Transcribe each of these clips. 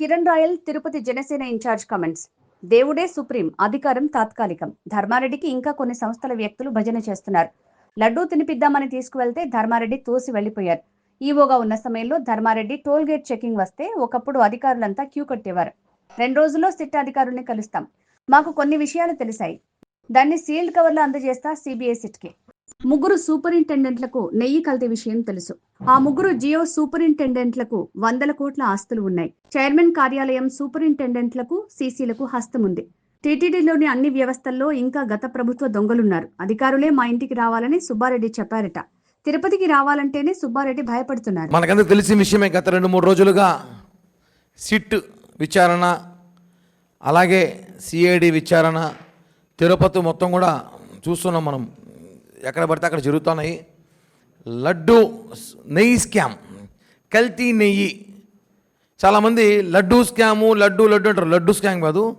Kiran Royal Tirupati Janasena incharge comments. దేవుడే supreme అధికారం తాత్కాలికం. ధర్మారెడ్డికి ఇంకా కొన్ని సంస్థల వ్యక్తులు భజన చేస్తున్నారు. లడ్డూ తినిపిద్దామని తీసుకువెళ్తే ధర్మారెడ్డి తోసి వెళ్ళిపోయారు ఈవోగా ఉన్న సమయంలో ధర్మారెడ్డి టోల్ గేట్ చెకింగ్ వస్తే ఒకప్పుడు అధికారులంతా క్యూ కట్టేవారు. రెండు రోజుల్లో సిట్ అధికారుల్ని కలుస్తాం. మాకు కొన్ని విషయాలు తెలిసాయి. దాన్ని సీల్డ్ కవర్లో అందజేస్తా సిబిఐ సిట్కి. ముగ్గురు సూపరింటెండెంట్లకు నెయ్యి కల్తీ విషయం తెలుసు. ఆ ముగ్గురు జియో సూపరింటెండెంట్లకు వందల కోట్ల ఆస్తులు ఉన్నాయి. చైర్మన్ కార్యాలయం సూపరింటెండెంట్లకు సీసీలకు హస్తం ఉంది టీటీడీలోని అన్ని వ్యవస్థల్లో ఇంకా గత ప్రభుత్వ దొంగలున్నారు. అధికారులే మా ఇంటికి రావాలని సుబ్బారెడ్డి చెప్పారట. తిరుపతికి రావాలంటేనే సుబ్బారెడ్డి భయపడుతున్నారు. మనకందరూ తెలిసిన విషయమే గత రెండు మూడు రోజులుగా సిట్ విచారణ అలాగే సిఐడి విచారణ తిరుపతి మొత్తం కూడా చూస్తున్నాం మనం. ఎక్కడ పడితే అక్కడ జరుగుతున్నాయి. లడ్డు నెయ్యి స్కామ్ కల్తీ నెయ్యి. చాలామంది లడ్డు స్కాము లడ్డు లడ్డు అంటారు. లడ్డు స్కామ్ కాదు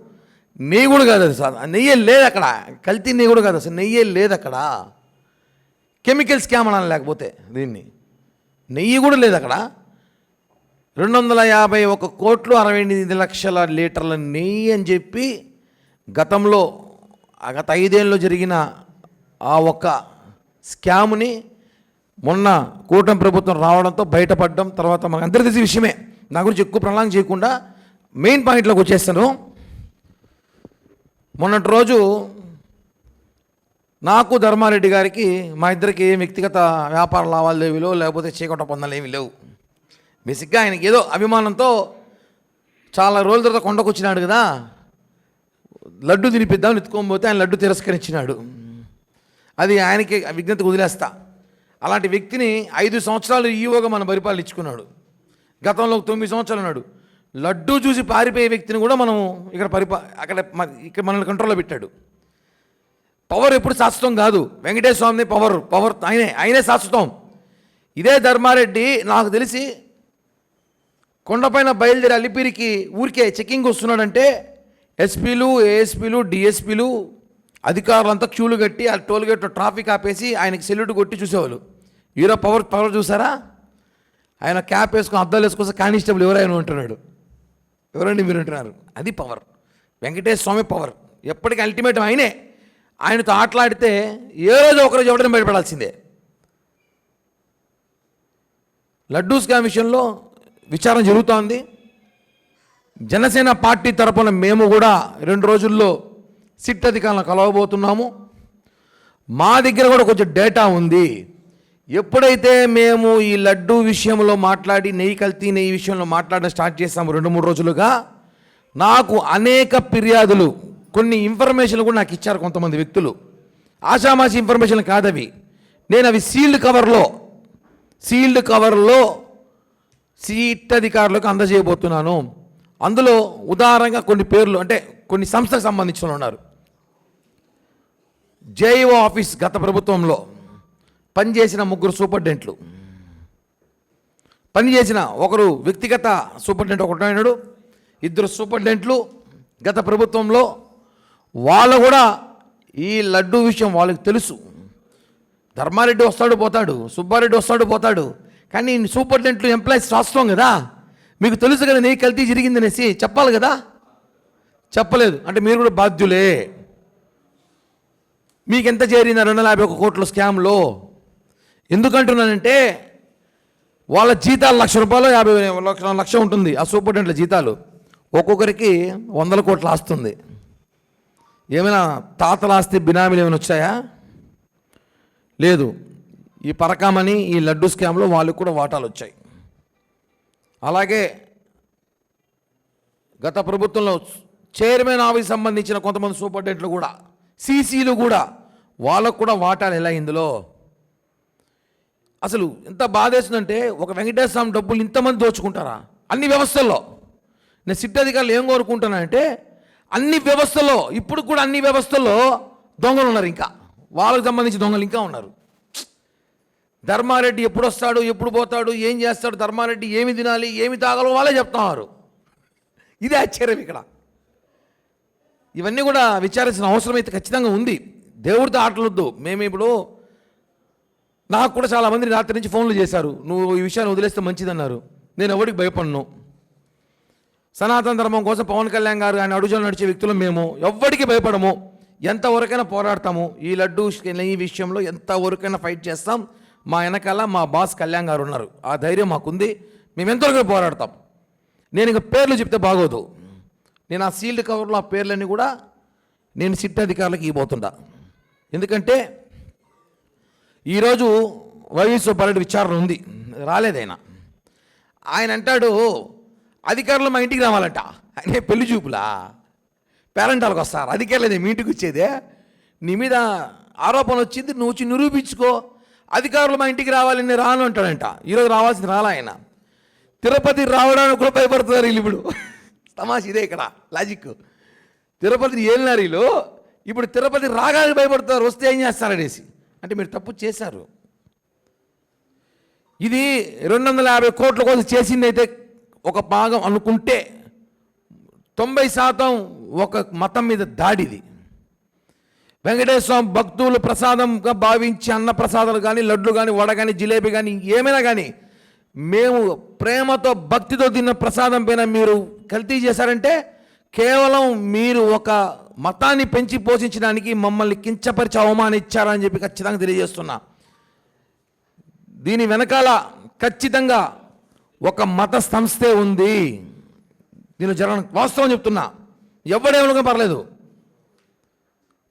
నెయ్యి కూడా కాదు అది సార్. నెయ్యే లేదు అక్కడ. కల్తీ నెయ్యి కూడా కాదు అసలు నెయ్యే లేదు అక్కడ. కెమికల్ స్కామ్ అనాలి లేకపోతే దీన్ని. నెయ్యి కూడా లేదు అక్కడ. రెండు వందల యాభై ఒక కోట్లు అరవై ఎనిమిది లక్షల లీటర్ల నెయ్యి అని చెప్పి గతంలో ఆ గత ఐదేళ్ళలో జరిగిన ఆ ఒక్క స్కామ్ని మొన్న కూటమి ప్రభుత్వం రావడంతో బయటపడడం తర్వాత మనకు అందరికీ తెలిసి విషయమే. నా గురించి ఎక్కువ ప్రణాళిక చేయకుండా మెయిన్ పాయింట్లోకి వచ్చేస్తాను. మొన్నటి రోజు నాకు ధర్మారెడ్డి గారికి మా ఇద్దరికి వ్యక్తిగత వ్యాపార లావాదేవీలో లేకపోతే చీకట పొందాలు ఏమీ లేవు. బేసిక్గా ఆయనకి ఏదో అభిమానంతో చాలా రోజుల తర్వాత కొండకు వచ్చినాడు కదా. లడ్డు తినిపిద్దాం ఎత్తుకోకపోతే ఆయన లడ్డు తిరస్కరించినాడు. అది ఆయనకి విజ్ఞతకు వదిలేస్తా. అలాంటి వ్యక్తిని ఐదు సంవత్సరాలు ఈవోగా మనం పరిపాలించుకున్నాడు. గతంలో తొమ్మిది సంవత్సరాలు ఉన్నాడు. లడ్డూ చూసి పారిపోయే వ్యక్తిని కూడా మనం ఇక్కడ పరిపా అక్కడ ఇక్కడ మనల్ని కంట్రోల్లో పెట్టాడు. పవర్ ఎప్పుడు శాశ్వతం కాదు. వెంకటేశ్వర స్వామిని పవర్ పవర్ ఆయనే ఆయనే శాశ్వతం. ఇదే ధర్మారెడ్డి నాకు తెలిసి కొండపైన బయలుదేరి అలిపిరికి ఊరికే చెకింగ్ వస్తున్నాడంటే ఎస్పీలు ఏఎస్పీలు డిఎస్పీలు అధికారులంతా క్యూలు కట్టి ఆ టోల్ గేట్లో ట్రాఫిక్ ఆపేసి ఆయనకి సెల్యూట్ కొట్టి చూసేవాళ్ళు. హీరో పవర్ పవర్ చూసారా? ఆయన క్యాప్ వేసుకుని అద్దాలు వేసుకొని కానిస్టేబుల్ ఎవరైనా ఉంటున్నాడు ఎవరండి మీరు ఉంటున్నారు అది పవర్. వెంకటేశ్వర స్వామి పవర్. ఎప్పటికీ అల్టిమేట్ ఆయనే. ఆయనతో ఆటలాడితే ఏ రోజు ఒకరోజు ఎవడని బయటపడాల్సిందే లడ్డూ స్కామ్ విషయంలో విచారణ జరుగుతోంది. జనసేన పార్టీ తరపున మేము కూడా రెండు రోజుల్లో సిట్ అధికారులను కలవబోతున్నాము. మా దగ్గర కూడా కొంచెం డేటా ఉంది. ఎప్పుడైతే మేము ఈ లడ్డూ విషయంలో మాట్లాడి నెయ్యి కల్తీ నెయ్యి విషయంలో మాట్లాడడం స్టార్ట్ చేస్తాము రెండు మూడు రోజులుగా నాకు అనేక ఫిర్యాదులు కొన్ని ఇన్ఫర్మేషన్లు కూడా నాకు ఇచ్చారు కొంతమంది వ్యక్తులు. ఆషామాషి ఇన్ఫర్మేషన్ కాదవి. నేను అవి సీల్డ్ కవర్లో సీల్డ్ కవర్లో సీట్ అధికారులకు అందజేయబోతున్నాను. అందులో ఉదాహరణగా కొన్ని పేర్లు అంటే కొన్ని సంస్థకు సంబంధించిన ఉన్నారు. జేఈఓ ఆఫీస్ గత ప్రభుత్వంలో పనిచేసిన ముగ్గురు సూపరింటెంట్లు. పనిచేసిన ఒకరు వ్యక్తిగత సూపరింటెండెంట్ ఒకటైనడు ఇద్దరు సూపరింటెండెంట్లు గత ప్రభుత్వంలో. వాళ్ళు కూడా ఈ లడ్డు విషయం వాళ్ళకి తెలుసు. ధర్మారెడ్డి వస్తాడు పోతాడు. సుబ్బారెడ్డి వస్తాడు పోతాడు. కానీ సూపరింటెండెంట్లు ఎంప్లాయీస్ రాస్తాం కదా. మీకు తెలుసు కదా నీ కల్తీ జరిగిందనేసి చెప్పాలి కదా? చెప్పలేదు. అంటే మీరు కూడా బాధ్యులే. మీకు ఎంత చేరింది? రెండు వందల యాభై ఒక కోట్ల స్కామ్లో. ఎందుకంటున్నానంటే వాళ్ళ జీతాలు లక్ష రూపాయలు యాభై లక్ష లక్ష ఉంటుంది ఆ సూపరింటెండెంట్ల జీతాలు. ఒక్కొక్కరికి వందల కోట్లు ఆస్తుంది ఏమైనా తాతల ఆస్తి బినామీలు ఏమైనా వచ్చాయా? లేదు. ఈ పరకామని ఈ లడ్డు స్కామ్లో వాళ్ళకు కూడా వాటాలు వచ్చాయి. అలాగే గత ప్రభుత్వంలో చైర్మన్ ఆఫీస్ సంబంధించిన కొంతమంది సూపరింటెండెంట్లు కూడా సీసీలు కూడా వాళ్ళకు కూడా వాటాలు ఎలా ఇందులో? అసలు ఎంత బాధేస్తుందంటే ఒక వెంకటేశ్వర స్వామి డబ్బులు ఇంతమంది దోచుకుంటారా? అన్ని వ్యవస్థల్లో. నేను సిట్ అధికారులు ఏం కోరుకుంటానంటే అన్ని వ్యవస్థల్లో ఇప్పుడు కూడా అన్ని వ్యవస్థల్లో దొంగలు ఉన్నారు ఇంకా. వాళ్ళకి సంబంధించి దొంగలు ఇంకా ఉన్నారు. ధర్మారెడ్డి ఎప్పుడు వస్తాడు ఎప్పుడు పోతాడు ఏం చేస్తాడు ధర్మారెడ్డి ఏమి తినాలి ఏమి తాగాలో వాళ్ళే చెప్తున్నారు. ఇదే ఆశ్చర్యం ఇక్కడ. ఇవన్నీ కూడా విచారించిన అవసరం అయితే ఖచ్చితంగా ఉంది. దేవుడితో ఆటలొద్దు. మేము ఇప్పుడు నాకు కూడా చాలామంది రాత్రి నుంచి ఫోన్లు చేశారు. నువ్వు ఈ విషయాన్ని వదిలేస్తే మంచిదన్నారు. నేను ఎవరికి భయపడను. సనాతన ధర్మం కోసం పవన్ కళ్యాణ్ గారు ఆయన అడుగులు నడిచే వ్యక్తులు మేము. ఎవ్వడికి భయపడము. ఎంతవరకైనా పోరాడతాము. ఈ లడ్డు ఈ విషయంలో ఎంతవరకైనా ఫైట్ చేస్తాం. మా వెనకాల మా బాస్ కళ్యాణ్ గారు ఉన్నారు. ఆ ధైర్యం మాకుంది. మేము ఎంతవరకు పోరాడతాం? నేను ఇక పేర్లు చెప్తే బాగోదు. నేను ఆ సీల్డ్ కవర్లో ఆ పేర్లన్నీ కూడా నేను సిట్ అధికారులకు ఇవ్వబోతుండా. ఎందుకంటే ఈరోజు వైఎస్ సుబ్బారెడ్డి విచారణ ఉంది. రాలేదైనా ఆయన. అంటాడు అధికారులు మా ఇంటికి రావాలంట. ఆయన పెళ్ళి చూపులా? పేరెంటాలకు వస్తారు? అధికారులు మీ ఇంటికి వచ్చేదే? నీ మీద ఆరోపణ వచ్చింది నువ్వు వచ్చి నిరూపించుకో. అధికారులు మా ఇంటికి రావాలని నేను రాను అంటాడంట. ఈరోజు రావాల్సింది రాలా ఆయన. తిరుపతి రావడానికి కూడా భయపడుతున్నారు వీళ్ళు ఇప్పుడు. తమాష ఇదే ఇక్కడ లాజిక్ తిరుపతిని ఏలినారు వీళ్ళు ఇప్పుడు తిరుపతి రాగానే భయపడతారు వస్తే ఏం చేస్తారనేసి. అంటే మీరు తప్పు చేశారు. ఇది రెండు వందల యాభై కోట్ల కోసం చేసిందైతే ఒక భాగం అనుకుంటే తొంభై శాతం ఒక మతం మీద దాడిది. వెంకటేశ్వర స్వామి భక్తులు ప్రసాదంగా భావించి అన్న ప్రసాదాలు కానీ లడ్లు కానీ వడ కానీ జిలేబీ కానీ ఏమైనా కానీ మేము ప్రేమతో భక్తితో తిన్న ప్రసాదం పైన మీరు కల్తీ చేశారంటే కేవలం మీరు ఒక మతాన్ని పెంచి పోషించడానికి మమ్మల్ని కించపరిచి అవమానించారని చెప్పి ఖచ్చితంగా తెలియజేస్తున్నా. దీని వెనకాల ఖచ్చితంగా ఒక మత సంస్థే ఉంది. దీని జరగడం వాస్తవం చెప్తున్నా. ఎవడేమనుకో పర్లేదు.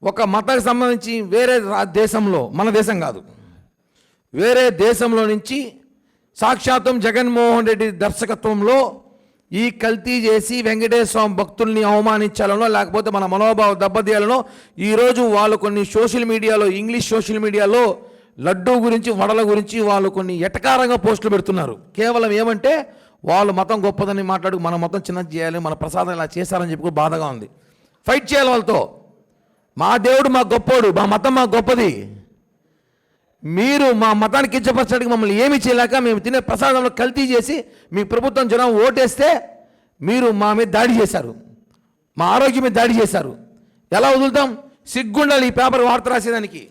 ఒక మతానికి సంబంధించి వేరే రా- దేశంలో మన దేశం కాదు. వేరే దేశంలో నుంచి సాక్షాత్తం జగన్మోహన్ రెడ్డి దర్శకత్వంలో ఈ కల్తీ చేసి వెంకటేశ్వర స్వామి భక్తుల్ని అవమానించాలనో లేకపోతే మన మనోభావం దెబ్బతీయాలనో ఈరోజు వాళ్ళు కొన్ని సోషల్ మీడియాలో ఇంగ్లీష్ సోషల్ మీడియాలో లడ్డూ గురించి వడల గురించి వాళ్ళు కొన్ని ఎటకారంగా పోస్టులు పెడుతున్నారు. కేవలం ఏమంటే వాళ్ళు మతం గొప్పదని మాట్లాడు మన మతం చిన్నది చేయాలి మన ప్రసాదం ఇలా చేశారని చెప్పి బాధగా ఉంది. ఫైట్ చేయాలి వాళ్ళతో. మా దేవుడు మా గొప్పోడు మా మతం మా గొప్పది. మీరు మా మతానికి కించపరచడానికి మమ్మల్ని ఏమి చేయలేక మేము తినే ప్రసాదంలో కల్తీ చేసి మీ ప్రభుత్వం జనం ఓటేస్తే మీరు మా మీద దాడి చేశారు. మా ఆరోగ్యం మీద దాడి చేశారు. ఎలా వదులుతాం? సిగ్గుండాలి ఈ పేపర్ వార్త రాసేదానికి.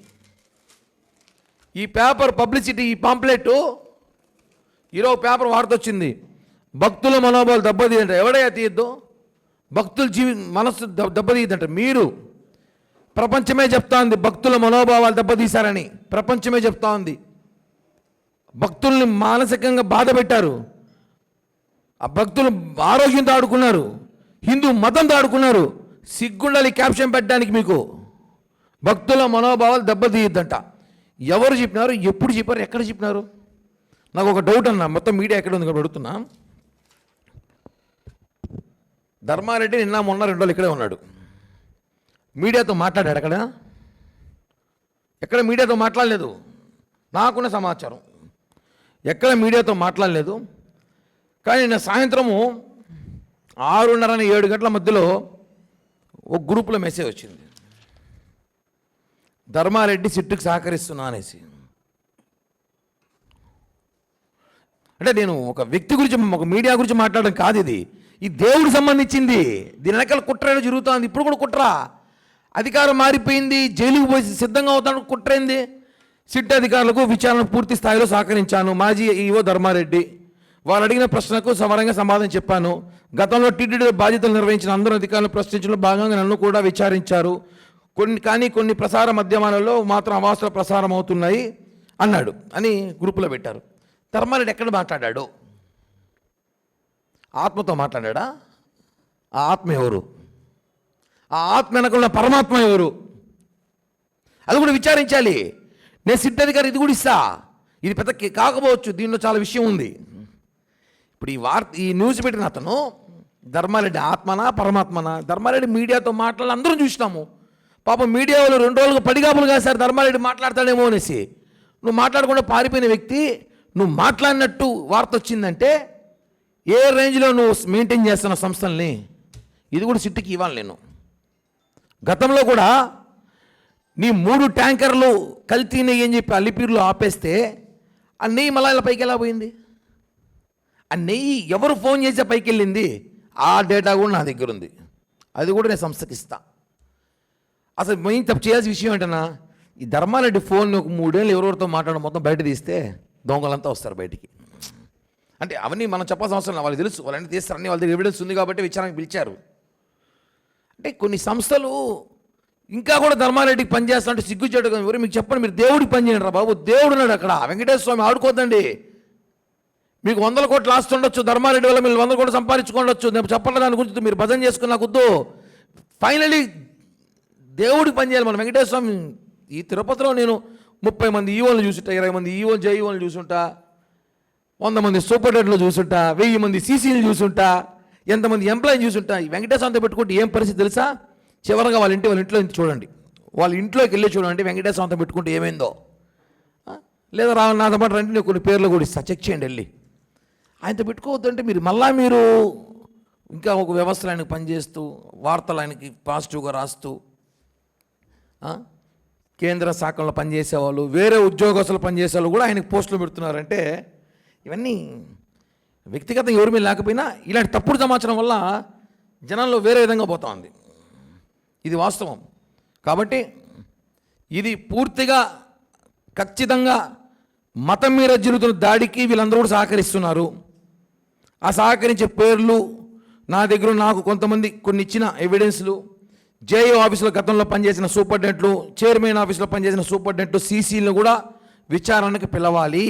ఈ పేపర్ పబ్లిసిటీ ఈ పాంప్లెట్ ఈరోజు పేపర్ వార్త వచ్చింది. భక్తుల మనోభావాలు దెబ్బతీయంట. ఎవడయ్యా తీయద్దు? భక్తుల జీవి మనస్సు దెబ్బ- మీరు ప్రపంచమే చెప్తా ఉంది భక్తుల మనోభావాలు దెబ్బతీశారని. ప్రపంచమే చెప్తా ఉంది. భక్తుల్ని మానసికంగా బాధ పెట్టారు. ఆ భక్తులు ఆరోగ్యంతో ఆడుకున్నారు హిందూ మతంతో ఆడుకున్నారు సిగ్గుండాలి క్యాప్షన్ పెట్టడానికి మీకు. భక్తుల మనోభావాలు దెబ్బతీయద్దంట. ఎవరు చెప్పినారు? ఎప్పుడు చెప్పారు? ఎక్కడ చెప్పినారు? నాకు ఒక డౌట్ అన్న. మొత్తం మీడియా ఎక్కడ ఉంది కాబట్టి అడుగుతున్నా. ధర్మారెడ్డి నిన్న మొన్న రెండు ఇక్కడే ఉన్నాడు. మీడియాతో మాట్లాడాడు అక్కడ. ఎక్కడ మీడియాతో మాట్లాడలేదు. నాకున్న సమాచారం. ఎక్కడ మీడియాతో మాట్లాడలేదు. కానీ నిన్న సాయంత్రము ఆరున్నర ఏడు గంటల మధ్యలో ఒక గ్రూప్లో మెసేజ్ వచ్చింది. ధర్మారెడ్డి సిట్టుకు సహకరిస్తున్నా అనేసి. అంటే నేను ఒక వ్యక్తి గురించి ఒక మీడియా గురించి మాట్లాడడం కాదు ఇది. ఈ దేవుడికి సంబంధించింది. దీని వెనకాల కుట్ర జరుగుతుంది జరుగుతోంది. ఇప్పుడు కూడా కుట్ర. అధికారం మారిపోయింది జైలుకు పోయి సిద్ధంగా అవుతాను కుట్రైంది. సిట్ అధికారులకు విచారణ పూర్తి స్థాయిలో సహకరించాను. మాజీ ఈవో ధర్మారెడ్డి వారు అడిగిన ప్రశ్నకు సమరంగా సమాధానం చెప్పాను. గతంలో టీటీడీ బాధ్యతలు నిర్వహించిన అందరూ అధికారులను ప్రశ్నించడంలో భాగంగా నన్ను కూడా విచారించారు. కొన్ని కానీ కొన్ని ప్రసార మాధ్యమాలలో మాత్రం అవాస్తుల ప్రసారం అవుతున్నాయి అన్నాడు అని గ్రూపులో పెట్టారు. ధర్మారెడ్డి ఎక్కడ మాట్లాడాడు? ఆత్మతో మాట్లాడా ఆ ఆత్మ ఎవరు? ఆ ఆత్మ వెనకున్న పరమాత్మ ఎవరు? అది కూడా విచారించాలి. నేను సిద్ధాధికారి ఇది కూడా ఇస్తా. ఇది పెద్ద కాకపోవచ్చు దీనిలో చాలా విషయం ఉంది. ఇప్పుడు ఈ వార్త ఈ న్యూస్ పెట్టిన అతను ధర్మారెడ్డి ఆత్మనా పరమాత్మనా? ధర్మారెడ్డి మీడియాతో మాట్లాడి అందరం చూసినాము. పాపం మీడియా వాళ్ళు రెండు రోజులుగా పడిగాపులు కాశారు ధర్మారెడ్డి మాట్లాడతాడేమో అనేసి. నువ్వు మాట్లాడకుండా పారిపోయిన వ్యక్తి నువ్వు మాట్లాడినట్టు వార్త వచ్చిందంటే ఏ రేంజ్లో నువ్వు మెయింటైన్ చేస్తున్న సంస్థల్ని ఇది కూడా సిట్టుకి ఇవ్వాలి నేను. గతంలో కూడా నీ మూడు ట్యాంకర్లు కల్తీ నెయ్యి అని చెప్పి అల్లిపీరులో ఆపేస్తే ఆ నెయ్యి మళ్ళీ ఇలా పైకి ఎలా పోయింది? ఆ నెయ్యి ఎవరు ఫోన్ చేసే పైకి వెళ్ళింది ఆ డేటా కూడా నా దగ్గర ఉంది. అది కూడా నేను సంస్థకి ఇస్తా. అసలు మెయిన్ తప్పు చేయాల్సిన విషయం ఏంటన్నా ఈ ధర్మారెడ్డి ఫోన్ ఒక మూడేళ్ళు ఎవరెవరితో మాట్లాడడం మొత్తం బయట తీస్తే దొంగలంతా వస్తారు బయటికి. అంటే అవన్నీ మనం చెప్పాల్సిన అవసరం లేదు. వాళ్ళకి తెలుసు. వాళ్ళని తీస్తారు. అన్ని వాళ్ళ దగ్గర ఎవిడెన్స్ ఉంది కాబట్టి విచారణకు పిలిచారు. అంటే కొన్ని సంస్థలు ఇంకా కూడా ధర్మారెడ్డికి పనిచేస్తానంటే సిగ్గుచేటు ఎవరు మీకు చెప్పండి మీరు దేవుడికి పనిచేయండి రా బాబు. దేవుడు ఉన్నాడు అక్కడ. వెంకటేశ్వర స్వామి ఆడుకోదండి మీకు వందల కోట్లు ఆస్తుండొచ్చు ధర్మారెడ్డి వల్ల మీరు వందల కోట్లు సంపాదించుకోవచ్చు నేను చెప్పండి దాని గురించి మీరు భజన చేసుకున్న కుద్దు ఫైనలీ దేవుడికి పని చేయాలి. వెంకటేశ్వర స్వామి ఈ తిరుపతిలో నేను ముప్పై మంది ఈవోలు చూసుంటా ఇరవై మంది ఈవో జైవోలు చూసుంటా వంద మంది సూపర్ డెడ్లు చూసుంటా వెయ్యి మంది సీసీలు చూసుంటా ఎంతమంది ఎంప్లాయీని చూసుంటా ఈ వెంకటేశ్వరంతో పెట్టుకుంటే ఏం పరిస్థితి తెలుసా? చివరగా వాళ్ళ ఇంటి వాళ్ళ ఇంట్లో నుంచి చూడండి. వాళ్ళ ఇంట్లోకి వెళ్ళి చూడండి వెంకటేశ్వరంతో పెట్టుకుంటే ఏమైందో. లేదా రా నాతో పాటు రండి నేను కొన్ని పేర్లు కూడా ఇస్తా చెక్ చేయండి వెళ్ళి. ఆయనతో పెట్టుకోవద్దంటే మీరు మళ్ళా మీరు ఇంకా ఒక వ్యవస్థలు ఆయనకు పనిచేస్తూ వార్తలు ఆయనకి పాజిటివ్గా రాస్తూ కేంద్ర శాఖలో పనిచేసేవాళ్ళు వేరే ఉద్యోగస్తులు పనిచేసేవాళ్ళు కూడా ఆయనకు పోస్టులు పెడుతున్నారంటే ఇవన్నీ వ్యక్తిగతం ఎవరి మీద లేకపోయినా ఇలాంటి తప్పుడు సమాచారం వల్ల జనాల్లో వేరే విధంగా పోతా ఉంది. ఇది వాస్తవం. కాబట్టి ఇది పూర్తిగా ఖచ్చితంగా మతం మీద జరుగుతున్న దాడికి వీళ్ళందరూ కూడా సహకరిస్తున్నారు. ఆ సహకరించే పేర్లు నా దగ్గర నాకు కొంతమంది కొన్ని ఇచ్చిన ఎవిడెన్స్లు జేఏ ఆఫీసులో గతంలో పనిచేసిన సూపర్డెంట్లు చైర్మన్ ఆఫీసులో పనిచేసిన సూపర్డెంట్లు సీసీలను కూడా విచారణకు పిలవాలి.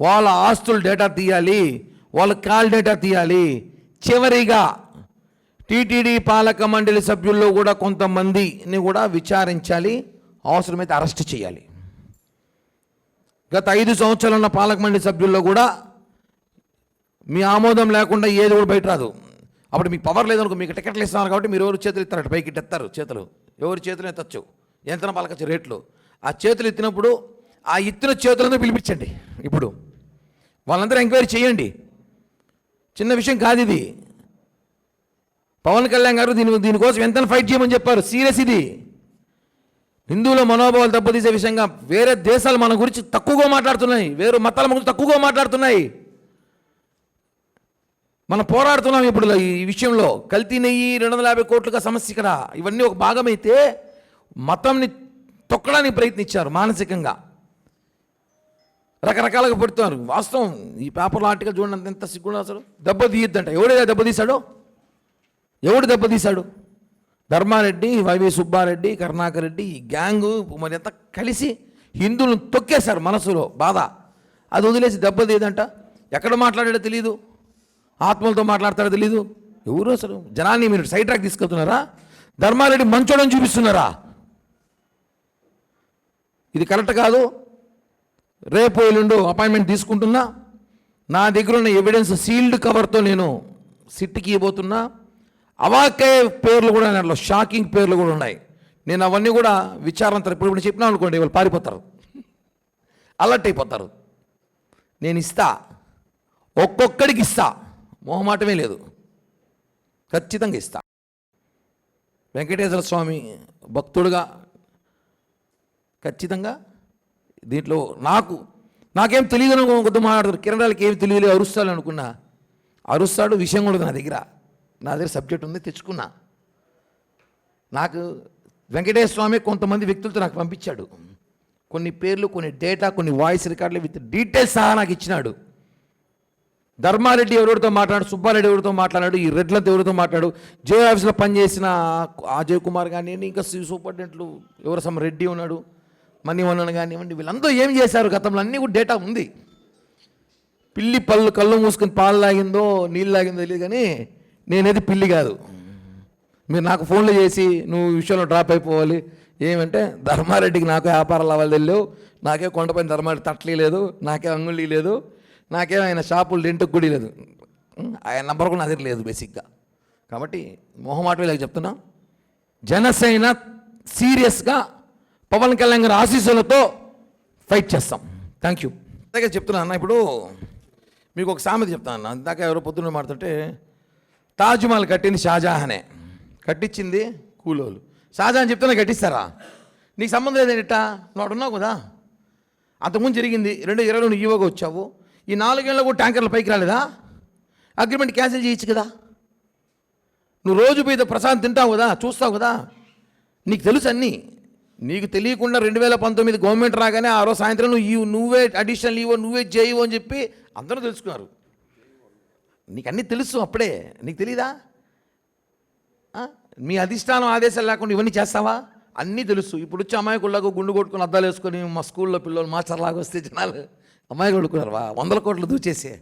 వాళ్ళ ఆస్తుల డేటా తీయాలి వాళ్ళ కాల్ డేటా తీయాలి. చివరిగా టీటీడీ పాలక మండలి సభ్యుల్లో కూడా కొంతమందిని కూడా విచారించాలి అవసరమైతే అరెస్ట్ చేయాలి. గత ఐదు సంవత్సరాలు ఉన్న పాలక మండలి సభ్యుల్లో కూడా మీ ఆమోదం లేకుండా ఏది కూడా బయట రాదు. అప్పుడు మీకు పవర్ లేదనుకో మీకు టికెట్లు ఇస్తున్నారు కాబట్టి మీరు ఎవరు చేతులు ఇస్తారట పైకి ఎత్తారు చేతులు. ఎవరి చేతులు ఎత్తచ్చు. ఎంత పలకచ్చు రేట్లు. ఆ చేతులు ఎత్తినప్పుడు ఆ ఇత్తున చేతులను పిలిపించండి. ఇప్పుడు వాళ్ళందరూ ఎంక్వైరీ చేయండి. చిన్న విషయం కాదు ఇది. పవన్ కళ్యాణ్ గారు దీని దీనికోసం ఎంత ఫైట్ చేయమని చెప్పారు. సీరియస్ ఇది. హిందువుల మనోభావాలు దెబ్బతీసే విషయంగా వేరే దేశాలు మన గురించి తక్కువగా మాట్లాడుతున్నాయి. వేరే మతాల గురించి తక్కువగా మాట్లాడుతున్నాయి. మనం పోరాడుతున్నాం ఇప్పుడు ఈ విషయంలో. కల్తీ నెయ్యి రెండు వందల యాభై కోట్లుగా సమస్య ఇక్కడ. ఇవన్నీ ఒక భాగమైతే మతంని తొక్కడానికి ప్రయత్నించారు మానసికంగా. రకరకాలుగా పెడుతున్నారు వాస్తవం. ఈ పేపర్లో ఆర్టికల్ చూడండి ఎంత సిగ్గుండ అసలు. దెబ్బ తీయద్దంట. ఎవడైతే దెబ్బ తీశాడు? ఎవడు దెబ్బ తీశాడు? ధర్మారెడ్డి వైవి సుబ్బారెడ్డి కరుణాకర్ రెడ్డి ఈ గ్యాంగు మరి ఎంత కలిసి హిందువులను తొక్కేశారు మనసులో. బాధ. అది వదిలేసి దెబ్బ తీయదంట ఎక్కడ మాట్లాడాడో తెలియదు ఆత్మలతో మాట్లాడతాడో తెలియదు ఎవరు అసలు? జనాన్ని మీరు సైడ్ ట్రాక్ తీసుకెళ్తున్నారా? ధర్మారెడ్డి మంచోడని చూపిస్తున్నారా? ఇది కరెక్ట్ కాదు. రేపు ఎల్లుండు అపాయింట్మెంట్ తీసుకుంటున్నా. నా దగ్గర ఉన్న ఎవిడెన్స్ సీల్డ్ కవర్తో నేను సిట్కి ఇవ్వబోతున్నా అవాకే పేర్లు కూడా దాంట్లో షాకింగ్ పేర్లు కూడా ఉన్నాయి. నేను అవన్నీ కూడా విచారణ ఇప్పుడు ఇప్పుడు చెప్పినా అనుకోండి వాళ్ళు పారిపోతారు. అలర్ట్ అయిపోతారు. నేను ఇస్తా. ఒక్కొక్కడికి ఇస్తా. మొహమాటమే లేదు. ఖచ్చితంగా ఇస్తా. వెంకటేశ్వర స్వామి భక్తుడుగా ఖచ్చితంగా దీంట్లో నాకు నాకేం తెలియదు కొద్ది మాట్లాడతారు. కిరణాలకి ఏం తెలియదు అరుస్తాడు అనుకున్నా. అరుస్తాడు విషయం కూడా నా దగ్గర. నా దగ్గర సబ్జెక్ట్ ఉంది తెచ్చుకున్నా. నాకు వెంకటేశ్వర స్వామి కొంతమంది వ్యక్తులతో నాకు పంపించాడు. కొన్ని పేర్లు కొన్ని డేటా కొన్ని వాయిస్ రికార్డులు విత్ డీటెయిల్స్ సహా నాకు ఇచ్చినాడు. ధర్మారెడ్డి ఎవరితో మాట్లాడు సుబ్బారెడ్డి ఎవరితో మాట్లాడాడు ఈ రెడ్లతో ఎవరితో మాట్లాడు జే ఆఫీస్లో పనిచేసిన అజయ్ కుమార్ కానీ ఇంకా సి- సూపరింటెండెంట్లు ఎవరు సమ్ రెడ్డి ఉన్నాడు. మణివన్నన్ కానివ్వండి వీళ్ళందరూ ఏం చేశారు? గతంలో అన్నీ కూడా డేటా ఉంది. పిల్లి పళ్ళు కళ్ళు మూసుకుని పాలు లాగిందో నీళ్ళు లాగిందో తెలియదు కానీ నేనేది పిల్లి కాదు. మీరు నాకు ఫోన్లు చేసి నువ్వు విషయంలో డ్రాప్ అయిపోవాలి. ఏమంటే ధర్మారెడ్డికి నాకు వ్యాపారాలు అవ్వాలి తెలియవు. నాకే కొండపైన ధర్మారెడ్డి తట్టలీ లేదు నాకే అంగుళీ లేదు నాకే ఆయన షాపులు రెంట్కి కూడా లేదు ఆయన నంబర్ కూడా నా దగ్గర లేదు బేసిక్గా కాబట్టి మొహమాట ఇలా చెప్తున్నా. జనసేన సీరియస్గా పవన్ కళ్యాణ్ గారి ఆశీస్సులతో ఫైట్ చేస్తాం. థ్యాంక్ యూ అలాగే చెప్తున్నా అన్న ఇప్పుడు మీకు ఒక సామెత చెప్తాను అన్న. ఇందాక ఎవరో పొద్దున్న మాడుతుంటే తాజ్మహల్ కట్టింది షాజహానే. కట్టించింది కూలోలు. షాజహాన్ చెప్తేనే కట్టిస్తారా? నీకు సంబంధం లేదేంటా నువ్వు ఉన్నావు కదా. అంతకుముందు జరిగింది రెండు ఇరవై నువ్వు ఈవోగా వచ్చావు. ఈ నాలుగేళ్ళు కూడా ట్యాంకర్లు పైకి రాలేదా? అగ్రిమెంట్ క్యాన్సిల్ చేయొచ్చు కదా. నువ్వు రోజు పోయి ప్రసాదం తింటావు కదా చూస్తావు కదా. నీకు తెలుసు అన్నీ. నీకు తెలియకుండా రెండు వేల పంతొమ్మిది గవర్నమెంట్ రాగానే ఆ రోజు సాయంత్రం నువ్వు నువ్వే అడిషనల్ ఇవ్వ నువ్వే చేయవు అని చెప్పి అందరూ తెలుసుకున్నారు. నీకు అన్నీ తెలుసు అప్పుడే. నీకు తెలీదా? మీ అధిష్టానం ఆదేశాలు లేకుండా ఇవన్నీ చేస్తావా? అన్నీ తెలుసు. ఇప్పుడు వచ్చి అమాయకుళ్ళకు గుండు కొట్టుకుని అద్దాలు వేసుకొని మా స్కూల్లో పిల్లలు మాస్టర్లాగా వస్తే జనాలు అమ్మాయి కొడుకున్నారు వా వందల కోట్లు దూచేసే.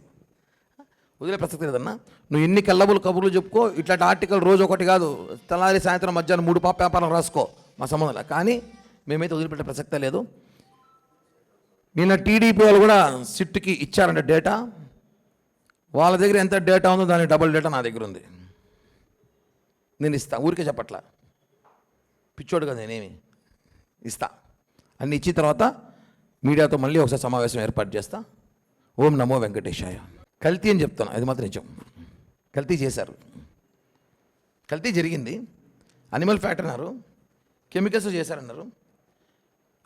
వదిలే ప్రసక్తి లేదన్నా. నువ్వు ఎన్ని కల్లబులు కబుర్లు చెప్పుకో ఇట్లాంటి ఆర్టికల్ రోజు ఒకటి కాదు. తెల్లారి సాయంత్రం మధ్యాహ్నం మూడు పాప వ్యాపారం రాసుకో. మా సంబంధం కానీ మేమైతే వదిలిపెట్టే ప్రసక్తే లేదు. నిన్న టీడీపీ వాళ్ళు కూడా సిట్కి ఇచ్చారంట డేటా. వాళ్ళ దగ్గర ఎంత డేటా ఉందో దాని డబుల్ డేటా నా దగ్గర ఉంది. నేను ఇస్తా. ఊరికే చెప్పట్లా. పిచ్చోడు కదా నేనేమి. ఇస్తా. అన్నీ ఇచ్చిన తర్వాత మీడియాతో మళ్ళీ ఒకసారి సమావేశం ఏర్పాటు చేస్తా. ఓం నమో వెంకటేశాయ. కల్తీ అని చెప్తాను అది మాత్రం నిజం. కల్తీ చేశారు. కల్తీ జరిగింది. అనిమల్ ఫ్యాక్టరీ అన్నారు. కెమికల్స్ చేశారన్నారు.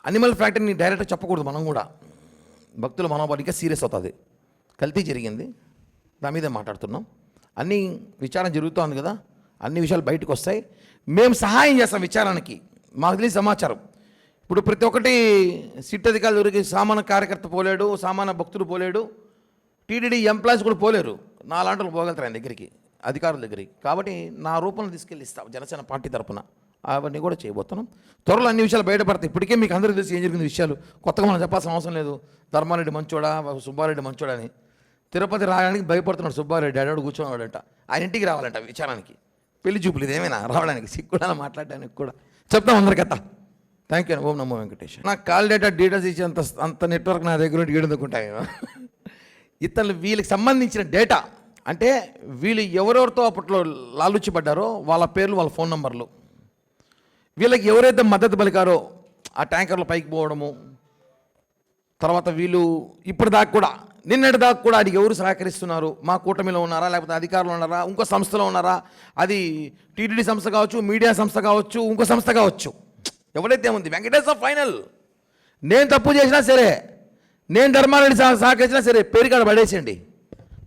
అనిమల్ ఫ్యాక్టరీని డైరెక్ట్గా చెప్పకూడదు మనం కూడా. భక్తుల మనోబలిగా సీరియస్ అవుతుంది. కల్తీ జరిగింది. దాని మీదే మాట్లాడుతున్నాం. అన్ని విచారణ జరుగుతోంది కదా. అన్ని విషయాలు బయటకు వస్తాయి. మేము సహాయం చేస్తాం విచారణకి. మాకు తెలిసి సమాచారం. ఇప్పుడు ప్రతి ఒక్కటి సిట్ అధికారుల దగ్గరికి సామాన్య కార్యకర్త పోలేడు సామాన్య భక్తుడు పోలేడు టీటీడీ ఎంప్లాయీస్ కూడా పోలేరు. నా లాంటి పోగలుగుతారు ఆయన దగ్గరికి అధికారుల దగ్గరికి. కాబట్టి నా రూపంలో తీసుకెళ్ళి ఇస్తాం జనసేన పార్టీ తరపున. అవన్నీ కూడా చేయబోతున్నాం. త్వరలో అన్ని విషయాలు బయటపడతాయి. ఇప్పటికే మీకు అందరికీ తెలిసి ఏం జరిగింది విషయాలు. కొత్తగా మనం చెప్పాల్సిన అవసరం లేదు. ధర్మారెడ్డి మంచోడా సుబ్బారెడ్డి మంచోడా అని. తిరుపతి రావడానికి భయపడుతున్నాడు సుబ్బారెడ్డి. అడాడు కూర్చోవాడంట ఆయన ఇంటికి రావాలంట విచారానికి. పెళ్ళి చూపులు ఇదేమైనా రావడానికి సిగ్గుడాల మాట్లాడడానికి కూడా. చెప్తాం అందరికత్త థ్యాంక్ యూ ఓం నమో వెంకటేష్ నా కాల్ డేటా డీటెయిల్స్ ఇచ్చి అంత అంత నెట్వర్క్ నా దగ్గర నుండి ఏడుకుంటాను ఇతను వీళ్ళకి సంబంధించిన డేటా. అంటే వీళ్ళు ఎవరెవరితో అప్పట్లో లాలుచిపడ్డారో వాళ్ళ పేర్లు వాళ్ళ ఫోన్ నెంబర్లు. వీళ్ళకి ఎవరైతే మద్దతు పలికారో ఆ ట్యాంకర్లు పైకి పోవడము తర్వాత వీళ్ళు ఇప్పుడు దాకా కూడా నిన్నటి దాకా కూడా అడిగి ఎవరు సహకరిస్తున్నారు? మా కూటమిలో ఉన్నారా? లేకపోతే అధికారులు ఉన్నారా? ఇంకో సంస్థలో ఉన్నారా? అది టీటీడీ సంస్థ కావచ్చు మీడియా సంస్థ కావచ్చు ఇంకో సంస్థ కావచ్చు. ఎవరైతే ఉంది వెంకటేశ్వర ఫైనల్. నేను తప్పు చేసినా సరే నేను ధర్మారెడ్డి సహ సహకరించినా సరే పేరు కాడ పడేసేయండి.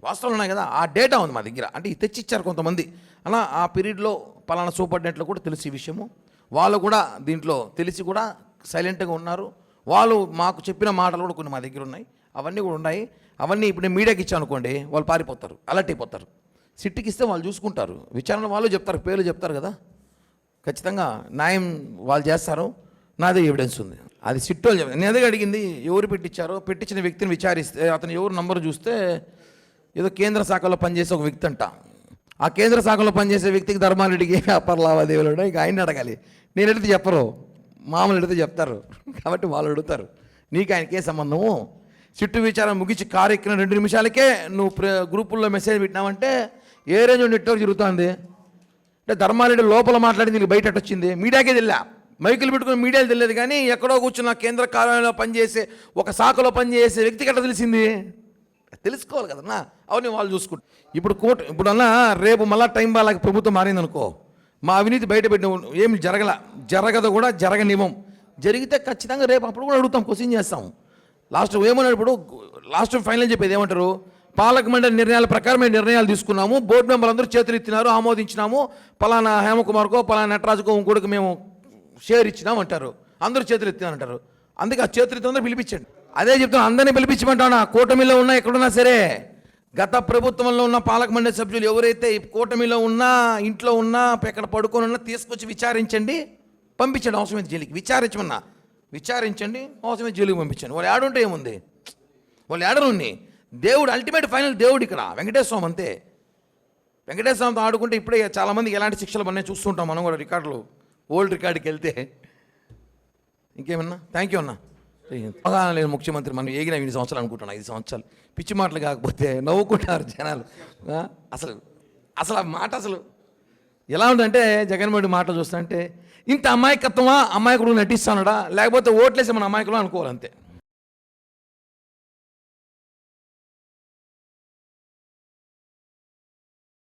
వాస్తవాలు ఉన్నాయి కదా? ఆ డేటా ఉంది మా దగ్గర. అంటే తెచ్చిచ్చారు కొంతమంది. అలా ఆ పీరియడ్లో పలానా సూపరింటెండెంట్లు కూడా తెలిసి ఈ విషయము. వాళ్ళు కూడా దీంట్లో తెలిసి కూడా సైలెంట్గా ఉన్నారు. వాళ్ళు మాకు చెప్పిన మాటలు కూడా కొన్ని మా దగ్గర ఉన్నాయి. అవన్నీ కూడా ఉన్నాయి. అవన్నీ ఇప్పుడు నేను మీడియాకి ఇచ్చాను అనుకోండి వాళ్ళు పారిపోతారు అలర్ట్ అయిపోతారు. సిట్టికి ఇస్తే వాళ్ళు చూసుకుంటారు. విచారణ వాళ్ళు చెప్తారు పేర్లు చెప్తారు కదా. ఖచ్చితంగా న్యాయం వాళ్ళు చేస్తారు. నాదే ఎవిడెన్స్ ఉంది. అది సిట్టోలు వాళ్ళు నేను అదే అడిగింది ఎవరు పెట్టించారో పెట్టించిన వ్యక్తిని విచారిస్తే అతను ఎవరు నంబర్ చూస్తే ఏదో కేంద్ర శాఖలో పనిచేసే ఒక వ్యక్తి అంట. ఆ కేంద్ర శాఖలో పనిచేసే వ్యక్తికి ధర్మారెడ్డికి ఏ వ్యాపార లావాదేవీలు ఉన్నాయి ఇక ఆయన అడగాలి. నేను ఎడితే చెప్పరు. మామూలు ఎడితే చెప్తారు. కాబట్టి వాళ్ళు అడుగుతారు. నీకు ఆయనకి ఏ సంబంధము? చిట్టు విచారం ముగించి కారు ఎక్కిన రెండు నిమిషాలకే నువ్వు ప్ర గ్రూపుల్లో మెసేజ్ పెట్టినావంటే ఏ రేంజ్ నెట్వర్క్ జరుగుతుంది అంటే ధర్మారెడ్డి లోపల మాట్లాడింది నీకు బయట వచ్చింది మీడియాకే తెల్లా. మైకులు పెట్టుకుని మీడియాలు తెలియదు కానీ ఎక్కడో కూర్చున్న కేంద్ర కార్యాలయంలో పనిచేసే ఒక శాఖలో పనిచేసే వ్యక్తికి ఎట్లా తెలిసింది? తెలుసుకోవాలి కదన్నా అవన్నీ వాళ్ళు చూసుకుంటారు. ఇప్పుడు కోర్టు ఇప్పుడన్నా రేపు మళ్ళీ టైం వాళ్ళకి ప్రభుత్వం మారిందనుకో మా అవినీతి బయటపెట్టిన ఏమి జరగల జరగదు కూడా జరగనివ్వం. జరిగితే ఖచ్చితంగా రేపు అప్పుడు కూడా అడుగుతాం క్వశ్చన్ చేస్తాం. లాస్ట్ ఏమన్నప్పుడు ఇప్పుడు లాస్ట్ ఫైనల్ చెప్పేది ఏమంటారు? పాలక మండలి నిర్ణయాల ప్రకారమే నిర్ణయాలు తీసుకున్నాము బోర్డు మెంబర్లు అందరూ చేతులు ఎత్తినారు ఆమోదించినాము. పలానా హేమకుమార్కో పలానా నటరాజుకో ఇంకోటికి మేము షేర్ ఇచ్చినాం అంటారు. అందరూ చేతులు ఎత్తినారంటారు. అందుకే ఆ చేతులు ఎత్తి అందరూ పిలిపించండి. అదే చెప్తాను అందరినీ పిలిపించమంటానా? కూటమిలో ఉన్నా ఎక్కడున్నా సరే. గత ప్రభుత్వంలో ఉన్న పాలక మండలి సభ్యులు ఎవరైతే కూటమిలో ఉన్నా ఇంట్లో ఉన్నా ఎక్కడ పడుకొని ఉన్నా తీసుకొచ్చి విచారించండి పంపించండి అవసరమైతే జైలుకి. విచారించమన్నా. విచారించండి అవసరమైతే జైలుకి పంపించండి. వాళ్ళు ఏడుంటే ఏముంది? వాళ్ళు ఏడనుండి దేవుడు అల్టిమేట్ ఫైనల్ దేవుడు ఇక్కడ. వెంకటేశ్వరం అంతే. వెంకటేశ్వరంతో ఆడుకుంటే ఇప్పుడే చాలామందికి ఎలాంటి శిక్షలు పడినాయి చూస్తుంటాం మనం కూడా రికార్డులు. ఓల్డ్ రికార్డుకి వెళ్తే. ఇంకేమన్నా? థ్యాంక్ యూ అన్నా. అవగాహన ముఖ్యమంత్రి మనం ఏగిన ఎన్ని సంవత్సరాలు అనుకుంటున్నాను ఐదు సంవత్సరాలు. పిచ్చి మాటలు కాకపోతే నవ్వుకుంటారు జనాలు. అసలు అసలు ఆ మాట అసలు ఎలా ఉందంటే జగన్మోహన్ మాటలు చూస్తుంటే ఇంత అమాయకత్వమా? అమాయకుడు నటిస్తానడా? లేకపోతే ఓట్లేసి మన అమాయకులు అనుకోవాలి అంతే